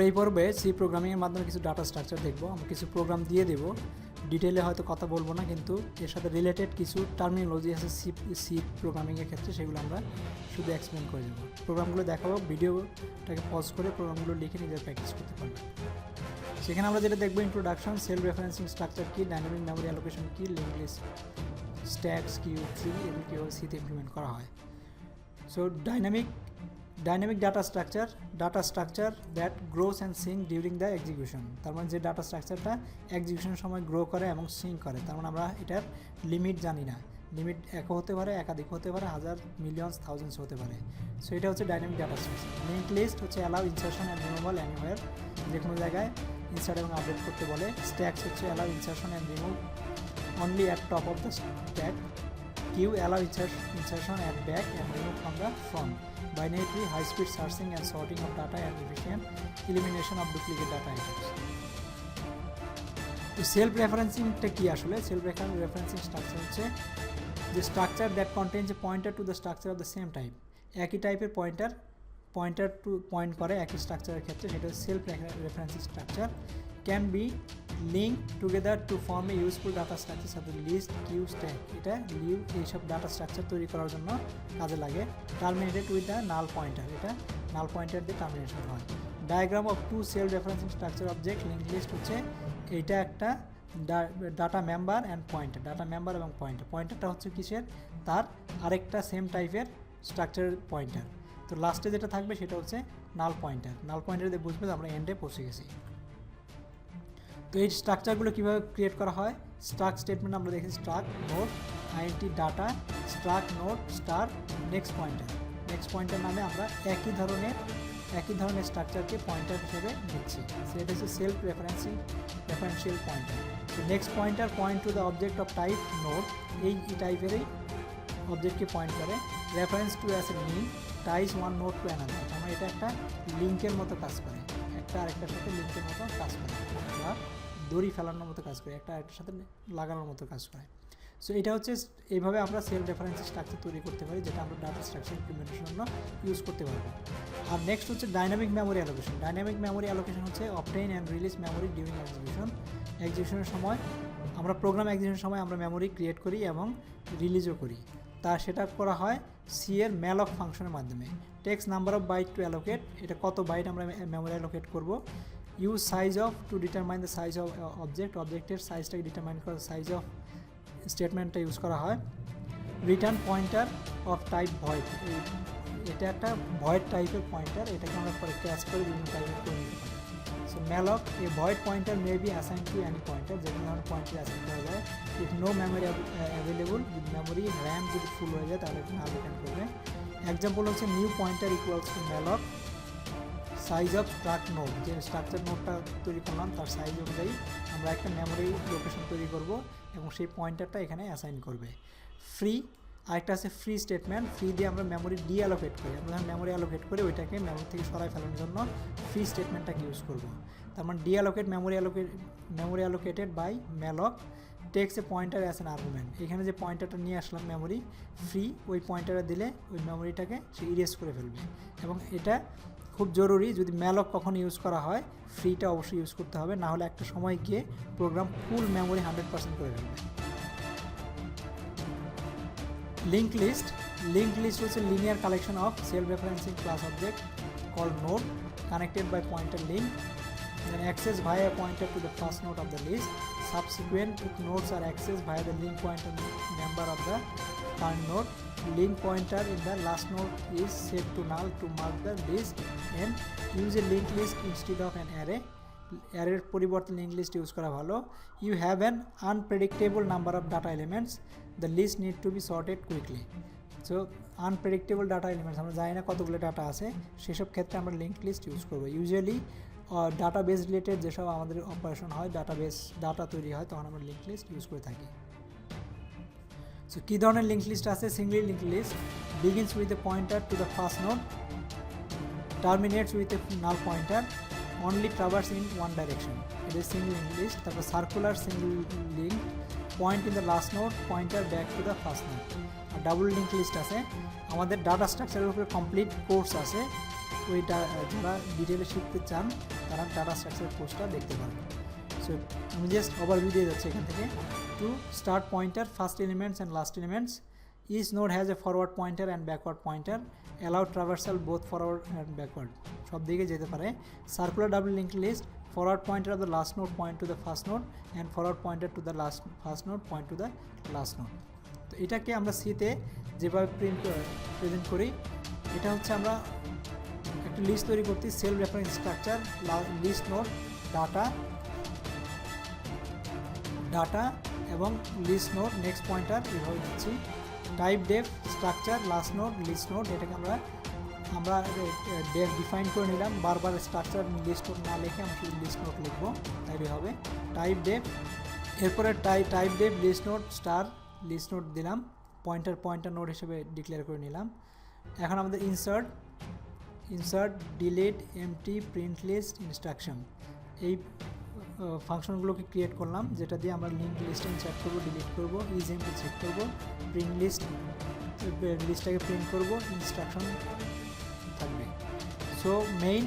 আমরা এই পর্বে সি প্রোগ্রামিংয়ের মাধ্যমে কিছু ডাটা স্ট্রাকচার দেখব। আমরা কিছু প্রোগ্রাম দিয়ে দেব। ডিটেলে হয়তো কথা বলব না, কিন্তু এর সাথে রিলেটেড কিছু টার্মিনোলজি আছে সি সি প্রোগ্রামিংয়ের ক্ষেত্রে, সেগুলো আমরা শুধু এক্সপ্লেন করে দেবো। প্রোগ্রামগুলো দেখাবো ভিডিওটাকে পজ করে প্রোগ্রামগুলো লিখে নিজের প্র্যাকটিস করতে পারবেন সেখানে আমরা যেটা দেখব ইন্ট্রোডাকশন সেল রেফারেন্সিং স্ট্রাকচার কি ডাইনামিক মেমোরি অ্যালোকেশন কি link list stacks queue tree এগুলো কীভাবে সিতে ইমপ্লিমেন্ট করা হয়। So dynamic dynamic data structure data structure that grows and Singh during the execution তার মানে যে ডাটা স্ট্রাকচারটা এক্সিকিউশনের সময় গ্রো করে এবং সিং করে, তার মানে আমরা এটার লিমিট জানি না। লিমিট এক হতে পারে, একাধিক হতে পারে, হাজার মিলিয়ন্স থাউজেন্ডস হতে পারে। সো এটা হচ্ছে dynamic data structure link list হচ্ছে allow insertion and removal anywhere যে কোনো জায়গায় ইনসার্ট এবং আপডেট করতে বলে। স্ট্যাক্স হচ্ছে allow insertion and remove only at top of the stack Queue allow insertion at back and remove from the front. Binary tree, high speed searching and sorting of data and efficient elimination of duplicate data items. তো self রেফারেন্সিংটা কি আসলে self referencing structure হচ্ছে যে structure that contains a pointer to the structure of the same type একই টাইপের pointer pointer two point করে একই স্ট্রাকচারের ক্ষেত্রে সেটা self referencing structure can be link together to form a useful data structure সাথে লিস্ট কিউ স্ট্যাক এটা লিউ এইসব ডাটা স্ট্রাকচার তৈরি করার জন্য কাজে লাগে। Terminated with the null pointer এটা নাল পয়েন্টার দিয়ে টার্মিনেশন হয়। Diagram of two self referencing structure object link list হচ্ছে এইটা একটা data member and pointer data member এবং পয়েন্টার পয়েন্টারটা হচ্ছে কিসের? তার আরেকটা সেম টাইপের স্ট্রাকচারের পয়েন্টার তো লাস্টে যেটা থাকবে সেটা হচ্ছে নাল পয়েন্টার নাল পয়েন্টার দিয়ে বুঝবে আমরা এন্ডে পৌঁছে গেছি। তো এই স্ট্রাকচারগুলো কীভাবে ক্রিয়েট করা হয়? স্ট্রাক স্টেটমেন্ট আমরা দেখেছি struct node I N T data struct node star next pointer next পয়েন্টের নামে আমরা একই ধরনের একই ধরনের স্ট্রাকচারকে পয়েন্টার হিসেবে নিচ্ছি সেটা হচ্ছে সেলফ রেফারেন্সিং রেফারেন্সিয়াল পয়েন্টার তো next pointer point to the object of type node এই টাইপেরই অবজেক্টকে পয়েন্ট করে। Reference to as a link ties one node to another মানে এটা একটা লিঙ্কের মতো কাজ করে। একটা আরেকটার সাথে লিঙ্কের মতো কাজ করে। দড়ি ফেলানোর মতো কাজ করে, একটা আরেকটার সাথে লাগানোর মতো কাজ করে। সো এটা হচ্ছে এইভাবে আমরা সেল রেফারেন্স স্ট্রাকচার তৈরি করতে পারি, যেটা আমরা ডাটা স্ট্রাকচার ইমপ্লিমেন্টেশনের জন্য ইউজ করতে পারব। আর নেক্সট হচ্ছে dynamic memory allocation dynamic memory allocation হচ্ছে obtain and release memory during execution এক্সিকিউশনের সময়, আমরা প্রোগ্রাম এক্সিকিউশনের সময় আমরা মেমোরি ক্রিয়েট করি এবং রিলিজও করি। তা সেটা করা হয় সি এর ম্যালক ফাংশনের মাধ্যমে। Takes number of byte to allocate এটা কত বাইট আমরা মেমোরি অ্যালোকেট করব? Use size of to determine the size of object অবজেক্টের সাইজটাকে ডিটারমাইন করার সাইজ অফ স্টেটমেন্টটা ইউজ করা হয় return pointer of type void এটা একটা ভয়েড টাইপের পয়েন্টার এটাকে আমরা পরে ক্যাচ করে বিভিন্ন টাইপের করে so malloc a void pointer may be assign to any pointer যে কোনো ধরনের পয়েন্টার করা যায় if no memory available memory RAM যদি ফুল হয়ে যায় তাহলে এটা না রিটার্ন করবে এক্সাম্পল হচ্ছে new pointer equals to malloc size of struct node যে স্ট্রাকচার নোটটা তৈরি করলাম, তার সাইজ অনুযায়ী আমরা একটা মেমোরি লোকেশন তৈরি করব এবং সেই পয়েন্টারটা এখানে অ্যাসাইন করবে। ফ্রি আরেকটা আছে ফ্রি স্টেটমেন্ট ফ্রি দিয়ে আমরা মেমোরি ডি অ্যালোকেট করি। আমরা মেমোরি অ্যালোকেট করে ওইটাকে মেমোরি থেকে সরাই ফেলানোর জন্য ফ্রি স্টেটমেন্টটাকে ইউজ করব। তার মানে deallocate memory allocate memory allocated by malloc takes a pointer as an argument এখানে যে পয়েন্টারটা নিয়ে আসলাম মেমোরি ফ্রি ওই পয়েন্টারে দিলে ওই মেমোরিটাকে সে ইরেজ করে ফেলবে। এবং এটা খুব জরুরি যদি ম্যালক কখন ইউজ করা হয় ফ্রিটা অবশ্যই ইউজ করতে হবে। না হলে একটা সময় গিয়ে program full memory hundred percent করে দেবে লিঙ্ক লিস্ট লিঙ্ক লিস্ট হচ্ছে linear collection of self referencing class object call node connected by pointer link then access via pointer to the first node of the list subsequent nodes are access via the link pointer member of the card node link pointer in the last node is set to null to mark the list and use a linked list instead of an array. অ্যারের পরিবর্তে link list use করা ভালো। You have an unpredictable number of data elements the list need to be sorted quickly so unpredictable data elements আমরা জানি না কতগুলো data আছে, সেসব ক্ষেত্রে আমরা লিঙ্ক লিস্ট ইউজ করব। ইউজুয়ালি ডাটা বেস রিলেটেড যেসব আমাদের অপারেশন হয় ডাটা বেস ডাটা তৈরি হয়, তখন আমরা লিঙ্ক লিস্ট ইউজ করে থাকি। সো কী ধরনের লিঙ্ক লিস্ট আছে? Singly link list begins with a pointer to the first node terminates with a null pointer only traverse in one direction এটা সিঙ্গল লিঙ্ক লিস্ট তারপর circular single link point in the last node pointer back to the first node আর double link list আছে। আমাদের data স্ট্রাকচারের উপরে complete course আছে। ওইটা, যারা ডিটেলে শিখতে চান, তারা ডাটা স্ট্রাকচার পোস্টটা দেখতে পারবে সো আমি জাস্ট ওভারভিউ দিয়ে যাচ্ছি এখান থেকে। To start pointer first elements and last elements each node has a forward pointer and backward pointer allow traversal both forward and backward সব দিকে যেতে পারে। Circular double link list forward pointer of the last node point to the first node, and forward pointer to the last first node point to the last node তো এটাকে আমরা সিতে যেভাবে print present করি, এটা হচ্ছে আমরা একটা লিস্ট তৈরি করতে self reference structure list node data data এবং লিস্ট নোট নেক্সট পয়েন্টার এভাবে দিচ্ছি। Typedef structure last node list node এটাকে আমরা আমরা ডেভ ডিফাইন করে নিলাম। বারবার স্ট্রাকচার লিস্ট নোট না লিখে আমরা শুধু লিস্ট নোট লিখব। তাইলে হবে টাইপ ডেভ এরপরে টাই typedef list node star list node দিলাম। পয়েন্টার পয়েন্টার নোট হিসেবে ডিক্লেয়ার করে নিলাম। এখন আমাদের insert insert delete empty print list instruction এই ফাংশনগুলোকে ক্রিয়েট করলাম, যেটা দিয়ে আমরা লিঙ্ক লিস্টে চেক করব ডিলিট করব ইজেমটি চেক করব প্রিন্ট লিস্ট লিস্টটাকে প্রিন্ট করব ইনস্ট্রাকশন থাকবে। So main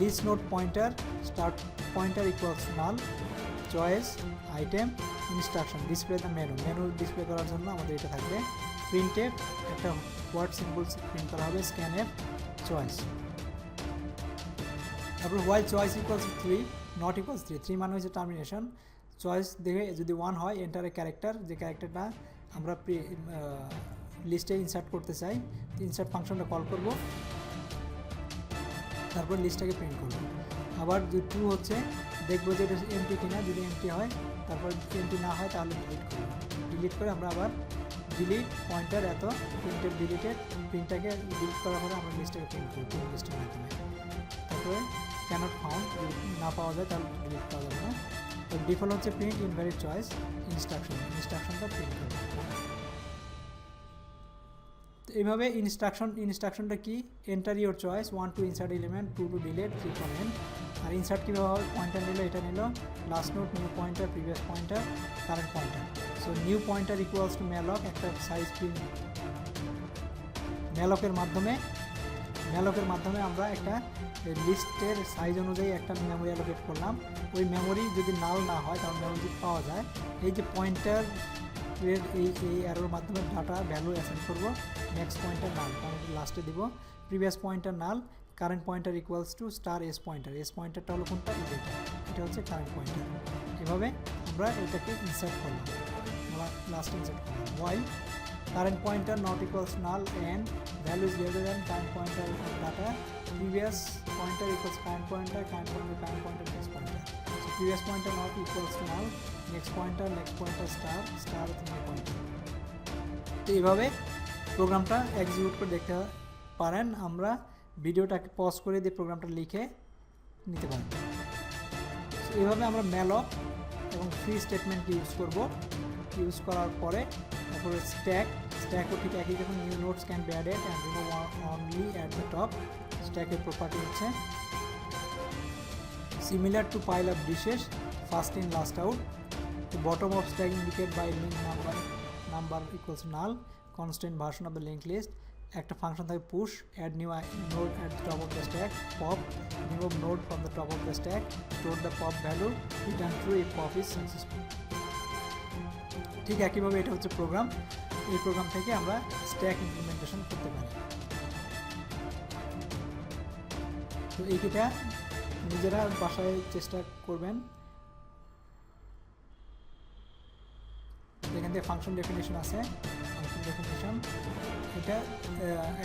list node pointer start pointer equals null choice item instruction display the menu menu display করার জন্য আমাদের এটা থাকবে। প্রিন্ট এফ একটা ওয়ার্ড সিম্বলস প্রিন্ট করা হবে স্ক্যান এফ চয়েস তারপর while choice equals three not equals three three মানে হচ্ছে টার্মিনেশন চয়েস দেখে যদি ওয়ান হয় এন্টারে ক্যারেক্টার যে ক্যারেক্টারটা আমরা লিস্টে ইনসার্ট করতে চাই ইনসার্ট ফাংশনটা কল করব। তারপর লিস্টটাকে প্রিন্ট করব। আবার যদি টু হচ্ছে, দেখব যে এটা এমটি কিনা, যদি এমটি হয়, তারপর এমটি না হয়, তাহলে ডিলিট করব। ডিলিট করে আমরা আবার ডিলিট পয়েন্টার এত প্রিন্টের ডিলিটেড প্রিন্টটাকে ডিলিট করার পরে আমরা লিস্টটাকে প্রিন্ট করব লিস্টের মাধ্যমে। তারপরে ক্যানট ফাউন্ড না পাওয়া যায় তাহলে ডিলিট করা যাবে না তো ডিফল্ট হচ্ছে প্রিন্ট ইনভ্যালিড চয়েস ইনস্ট্রাকশন ইনস্ট্রাকশনটা প্রিন্ট করব তো এইভাবে ইনস্ট্রাকশন ইনস্ট্রাকশনটা কি? Enter your choice one to insert element two to delete three comment R insert কীভাবে হবে পয়েন্টার নিল, এটা nil. Last node new pointer previous pointer current pointer so new pointer equals to malloc একটা size print ম্যালকের মাধ্যমে ম্যালকের মাধ্যমে আমরা একটা লিস্টের size অনুযায়ী একটা মেমোরি অ্যালোকেট করলাম। ওই মেমোরি যদি নাল না হয়, তাহলে মেমোরি পাওয়া যায়। এই যে পয়েন্টার এর এই এই অ্যারোর মাধ্যমে ডাটা ভ্যালু অ্যাসেন্ড করব নেক্সট পয়েন্টার নাল কারণ লাস্টে দিব। Previous pointer null current pointer equals to star S pointer S পয়েন্টারটা হলো কোনটা? এটা এটা হচ্ছে কারেন্ট পয়েন্টার এভাবে আমরা এটাকে ইনসার্ট করলাম। লাস্ট ইনসার্ট করলাম। While current pointer not equals null and value is greater than current pointer data previous pointer equals current pointer current pointer current pointer next pointer so, previous pointer not equals null, next pointer next pointer, star star হচ্ছে new pointer. তো এইভাবে প্রোগ্রামটা execute করে দেখতে পারেন। আমরা ভিডিওটাকে pause করে দিয়ে প্রোগ্রামটা লিখে নিতে পারি। এইভাবে আমরা ম্যালক এবং ফ্রি স্টেটমেন্ট ইউজ করব। ইউজ করার পরে তারপরে স্ট্যাক স্ট্যাকও ঠিক একই যখন new nodes can be added and remove only at the top স্ট্যাকের প্রপার্টি হচ্ছে। Similar to pile up dishes, first in, last out, the bottom of stack indicated by link number number equals null, constant version of the linked list, একটা function থাকে push add new node at the top of the stack pop remove node from the top of the stack store the pop value return true এই pop is successful ঠিক একইভাবে এটা হচ্ছে programme এই programme থেকে আমরা stack implementation করতে পারি। তো এইটা নিজেরা বাসায় চেষ্টা করবেন। এখান থেকে ফাংশন ডেফিনেশন আছে। ফাংশন ডেফিনেশন এটা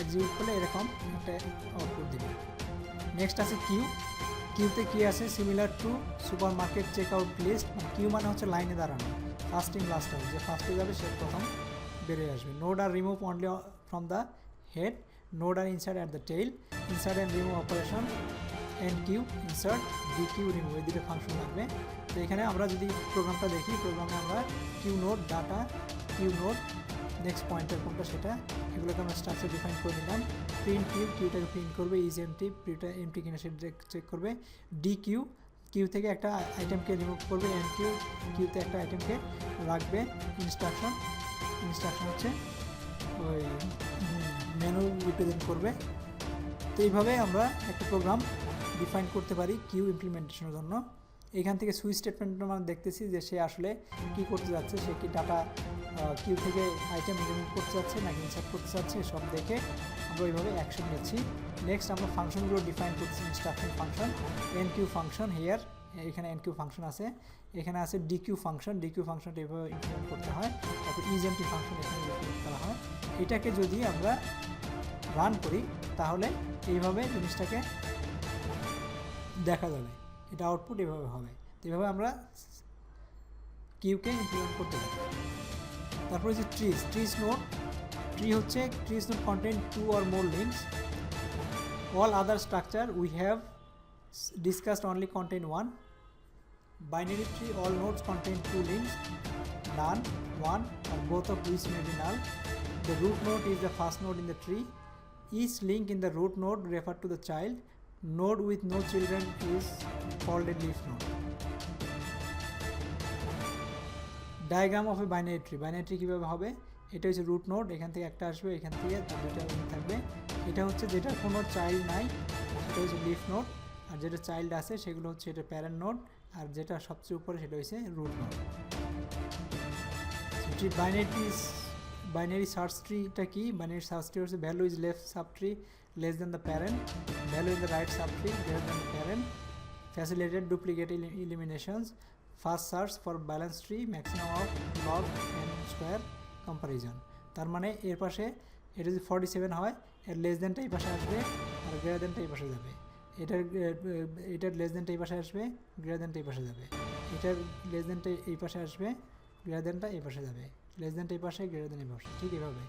এক্সিকিউট করলে এরকম একটা আউটপুট দিবে। নেক্সট আছে কিউ কিউতে কি আছে? Similar to super market check out list queue মানে হচ্ছে লাইনে দাঁড়ানো। ফার্স্ট ইন লাস্ট আউট যে ফার্স্টে যাবে সে প্রথম বেরিয়ে আসবে। Node R remove only from the head node R insert at the tail insert and remove operation enqueue insert dequeue remove এই দুটো ফাংশন লাগবে। তো এখানে আমরা যদি প্রোগ্রামটা দেখি প্রোগ্রামে আমরা queue node data queue node next pointer কোনটা সেটা, এগুলোকে আমরা স্ট্রাকচার ডিফাইন করে নিলাম। প্রিন্ট কিউ কিউটাকে প্রিন্ট করবে ইজ এমটি প্রিটা এমটি কিনা সেটা চেক করবে। ডি কিউ কিউ থেকে একটা আইটেমকে রিমুভ করবে এন কিউ কিউতে একটা আইটেমকে রাখবে ইনস্ট্রাকশন ইনস্ট্রাকশন হচ্ছে ওই মেনু রিপ্রেজেন্ট করবে। তো এইভাবে আমরা একটা প্রোগ্রাম ডিফাইন করতে পারি কিউ ইমপ্লিমেন্টেশনের জন্য। এখান থেকে সুইচ স্টেটমেন্ট আমরা দেখতেছি যে সে আসলে কি করতে যাচ্ছে, সে কি ডাটা কিউ থেকে আইটেম রিমুভ করতে যাচ্ছে নাকি ইনসার্ট করতে যাচ্ছে, সব দেখে আমরা ওইভাবে অ্যাকশন নিচ্ছি নেক্সট আমরা ফাংশনগুলো ডিফাইন করছি instruction function enqueue function here এখানে এন কিউ ফাংশন আছে, এখানে আছে ডিকিউ ফাংশন ডিকিউ ফাংশনটা এভাবে ইমপ্লিমেন্ট করতে হয়, তারপর ইজেন্টি ফাংশন এখানে ইমপ্লিমেন্ট করা হয়। এটাকে যদি আমরা রান করি, তাহলে এইভাবে জিনিসটাকে দেখা যাবে, এটা আউটপুট এভাবে হবে। তো এভাবে আমরা কিউকে ইমপ্লিমেন্ট করতে পারি। তারপরে যে ট্রিজ ট্রিজ নোট ট্রি হচ্ছে trees not content two or more links all other structure we have discussed only contain one binary tree all nodes contain two links none one or both of which may be null the root node is the first node in the tree each link in the root node refer to the child node with no children is called a leaf node Diagram of a binary tree binary tree কীভাবে হবে? এটা হচ্ছে root note এখান থেকে একটা আসবে, এখান থেকে link থাকবে। এটা হচ্ছে যেটার কোনো চাইল্ড নাই, সেটা হচ্ছে লিফ নোট আর যেটা চাইল্ড আছে, সেগুলো হচ্ছে এটা প্যারেন্ট নোট আর যেটা সবচেয়ে উপরে সেটা হচ্ছে root node tree binary tree binary search ট্রিটা কি? বাইনারি সার্চ ট্রি হচ্ছে value is left subtree less than the parent value is the right subtree greater than the parent facilitated duplicate eliminations. First search for balance tree, maximum of log n square comparison. তার মানে এর পাশে এটা যদি forty seven হয়, এর less দেনটা এই পাশে আসবে আর গ্রেটার দেনটা এই পাশে যাবে। এটার এটার লেস দেনটা এই পাশে আসবে গ্রেটার দেনটা এই পাশে যাবে। এটার লেস দেনটা এই পাশে আসবে গ্রেটার দেনটা এই পাশে যাবে। লেস দেনটা এই পাশে গ্রেটার দেন এই পাশে, ঠিক এভাবে।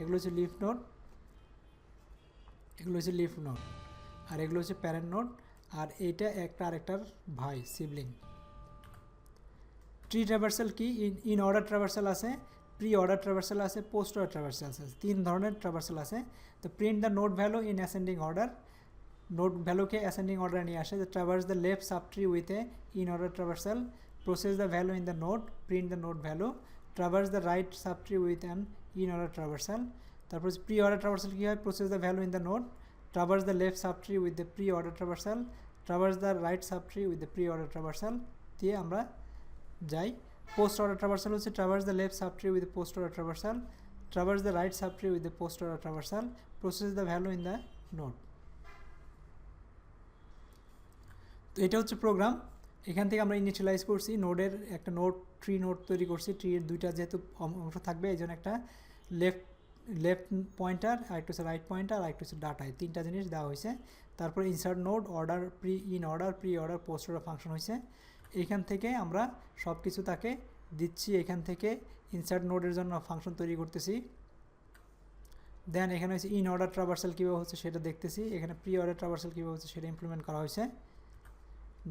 এগুলো হচ্ছে লিফ নোট এগুলো হচ্ছে লিফ নোট আর এগুলো হচ্ছে প্যারেন্ট নোট আর এইটা একটা আরেকটার ভাই সিবলিং ট্রি ট্রাভার্সাল কি ইন অর্ডার ট্রাভার্সাল আছে প্রি অর্ডার ট্রাভার্সাল আছে পোস্ট অর্ডার ট্রাভার্সাল আছে, তিন ধরনের ট্রাভার্সাল আছে। তো print the node value in ascending order node ভ্যালুকে ascending order নিয়ে আসে traverse the left subtree with a inorder traversal process the value in the node print the node value traverse the right subtree with an inorder traversal তারপর pre order traversal কী হয়? Process the value in the node traverse the left subtree with the preorder traversal traverse the right subtree with the preorder traversal দিয়ে আমরা যাই। Post order traversal হচ্ছে traverse the left subtree with postorder traversal traverse the right subtree with postorder traversal process the value in the node তো এটা হচ্ছে programme এখান থেকে আমরা ইনিশিয়ালাইজ করছি নোডের একটা নোট ট্রি নোট তৈরি করছি। ট্রির দুইটা যেহেতু অংশ থাকবে, এই জন্য একটা লেফট লেফট পয়েন্টার আর একটা হচ্ছে রাইট পয়েন্টার আর একটা হচ্ছে ডাটায় তিনটা জিনিস দেওয়া হয়েছে। তারপরে insert node order pre inorder preorder postorder function হয়েছে। এইখান থেকে আমরা সব কিছু তাকে দিচ্ছি, এখান থেকে ইনসার্ট নোডের জন্য ফাংশন তৈরি করতেছি। দেন এখানে হচ্ছে ইন অর্ডার ট্রাভার্সাল কীভাবে হচ্ছে সেটা দেখতেছি। এখানে প্রি অর্ডার ট্রাভার্সাল কীভাবে হচ্ছে সেটা ইমপ্লিমেন্ট করা হয়েছে।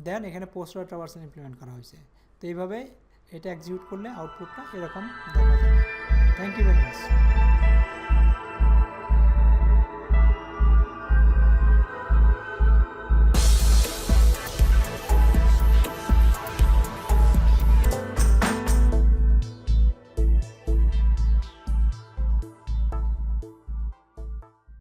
দেন এখানে পোস্ট অর্ডার ট্রাভার্সাল ইমপ্লিমেন্ট করা হয়েছে। তো এইভাবে এটা এক্সিকিউট করলে আউটপুটটা এরকম দেখা যাবে থ্যাংক ইউ ভেরি মাচ